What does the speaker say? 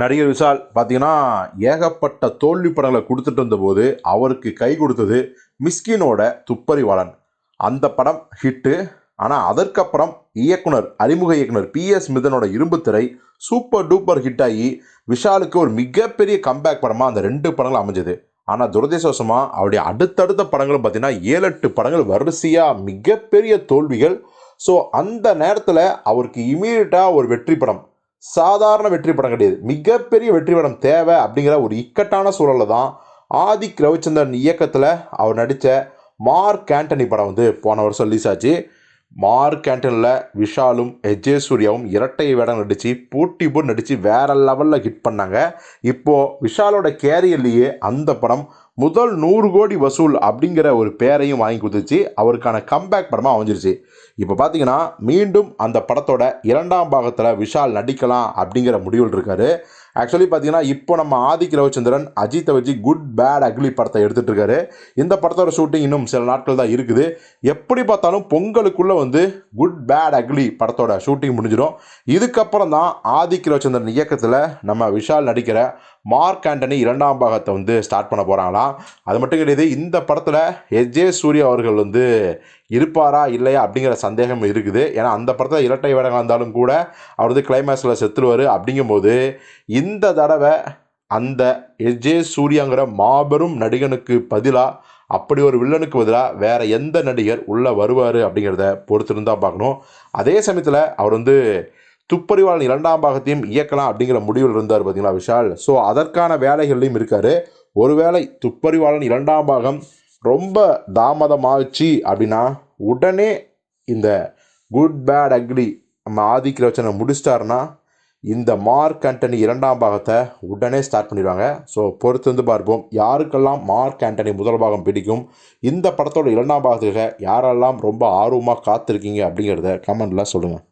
நடிகர் விஷால் பார்த்தீங்கன்னா ஏகப்பட்ட தோல்வி படங்களை கொடுத்துட்டு இருந்தபோது அவருக்கு கை கொடுத்தது மிஸ்கினோட துப்பறிவாளன். அந்த படம் ஹிட்டு ஆனால் அதற்கப்புறம் இயக்குனர் அறிமுக இயக்குனர் பி எஸ் மிதனோட இரும்புத்திரை சூப்பர் டூப்பர் ஹிட் ஆகி விஷாலுக்கு ஒரு மிகப்பெரிய கம்பேக் படமாக அந்த ரெண்டு படங்கள் அமைஞ்சது. ஆனால் துரதிர்ஷ்டவசமாக அவருடைய அடுத்தடுத்த படங்களும் பார்த்தீங்கன்னா ஏழு எட்டு படங்கள் வரிசையாக மிகப்பெரிய தோல்விகள். ஸோ அந்த நேரத்தில் அவருக்கு இமீடியட்டாக ஒரு வெற்றி படம் சாதாரண வெற்றி படம் கிடையாது. மிகப்பெரிய வெற்றி படம் தேவை அப்படிங்கிற ஒரு இக்கட்டான சூழலில் தான் ஆதிக் ரவிச்சந்திரன் இயக்கத்தில் அவர் நடித்த மார்க் ஆண்டனி படம் வந்து போன வருஷம் ரிலீஸ் ஆச்சு. மார்க் ஆண்டனியில் விஷாலும் எஜே சூர்யாவும் இரட்டை வேடம் நடித்து போட்டி போட்டு நடித்து வேற லெவலில் ஹிட் பண்ணாங்க. இப்போது விஷாலோட கேரியர்லேயே அந்த படம் முதல் நூறு கோடி வசூல் அப்படிங்கிற ஒரு பேரையும் வாங்கி கொடுத்துச்சு. அவருக்கான கம்பேக் படமாக அமைஞ்சிருச்சு. இப்போ பார்த்தீங்கன்னா மீண்டும் அந்த படத்தோட இரண்டாம் பாகத்தில் விஷால் நடிக்கலாம் அப்படிங்கிற முடிவில் இருக்காரு. ஆக்சுவலி பார்த்தீங்கன்னா இப்போ நம்ம ஆதிக் ரவிச்சந்திரன் அஜித்தை வச்சு குட் பேட் அக்லி படத்தை எடுத்துகிட்டு இருக்காரு இந்த படத்தோட ஷூட்டிங் இன்னும் சில நாட்கள் தான் இருக்குது. எப்படி பார்த்தாலும் பொங்கலுக்குள்ளே வந்து குட் பேட் அக்லி படத்தோட ஷூட்டிங் முடிஞ்சிடும். இதுக்கப்புறம் தான் ஆதிக் ரவிச்சந்திரன் இயக்கத்தில் நம்ம விஷால் நடிக்கிற மார்க் ஆண்டனி இரண்டாம் பாகத்தை வந்து ஸ்டார்ட் பண்ண போகிறாங்களாம் அது மட்டும் கிடையாது இந்த படத்தில் எஜே சூர்யா அவர்கள் வந்து இருப்பாரா இல்லையா அப்படிங்கிற சந்தேகம் இருக்குது. ஏன்னா அந்த படத்தில் இரட்டை வேடங்கள் இருந்தாலும் கூட அவர் வந்து கிளைமேக்ஸில் செத்துருவார். அப்படிங்கும்போது இந்த தடவை அந்த எஜே சூர்யாங்கிற மாபெரும் நடிகனுக்கு பதிலாக அப்படி ஒரு வில்லனுக்கு பதிலாக வேறு எந்த நடிகர் உள்ளே வருவார் அப்படிங்கிறத பொறுத்திருந்தால் பார்க்கணும். அதே சமயத்தில் அவர் வந்து துப்பறிவாளன் இரண்டாம் பாகத்தையும் இயக்கலாம் அப்படிங்கிற முடிவில் இருந்தார் பார்த்தீங்களா விஷால். ஸோ அதற்கான வேலைகள்லையும் இருக்கார். ஒருவேளை துப்பறிவாளன் இரண்டாம் பாகம் ரொம்ப தாமதமாச்சு அப்படின்னா உடனே இந்த குட் பேட் அக்லி நம்ம ஆதிக்கிற ரச்சனை முடிச்சிட்டாருன்னா இந்த மார்க் ஆண்டனி இரண்டாம் பாகத்தை உடனே ஸ்டார்ட் பண்ணிடுவாங்க. ஸோ பொறுத்து வந்து பார்ப்போம். யாருக்கெல்லாம் மார்க் ஆண்டனி முதல் பாகம் பிடிக்கும்? இந்த படத்தோட இரண்டாம் பாகத்துக்காக யாரெல்லாம் ரொம்ப ஆர்வமாக காத்திருக்கீங்க அப்படிங்கிறத கமெண்டில் சொல்லுங்கள்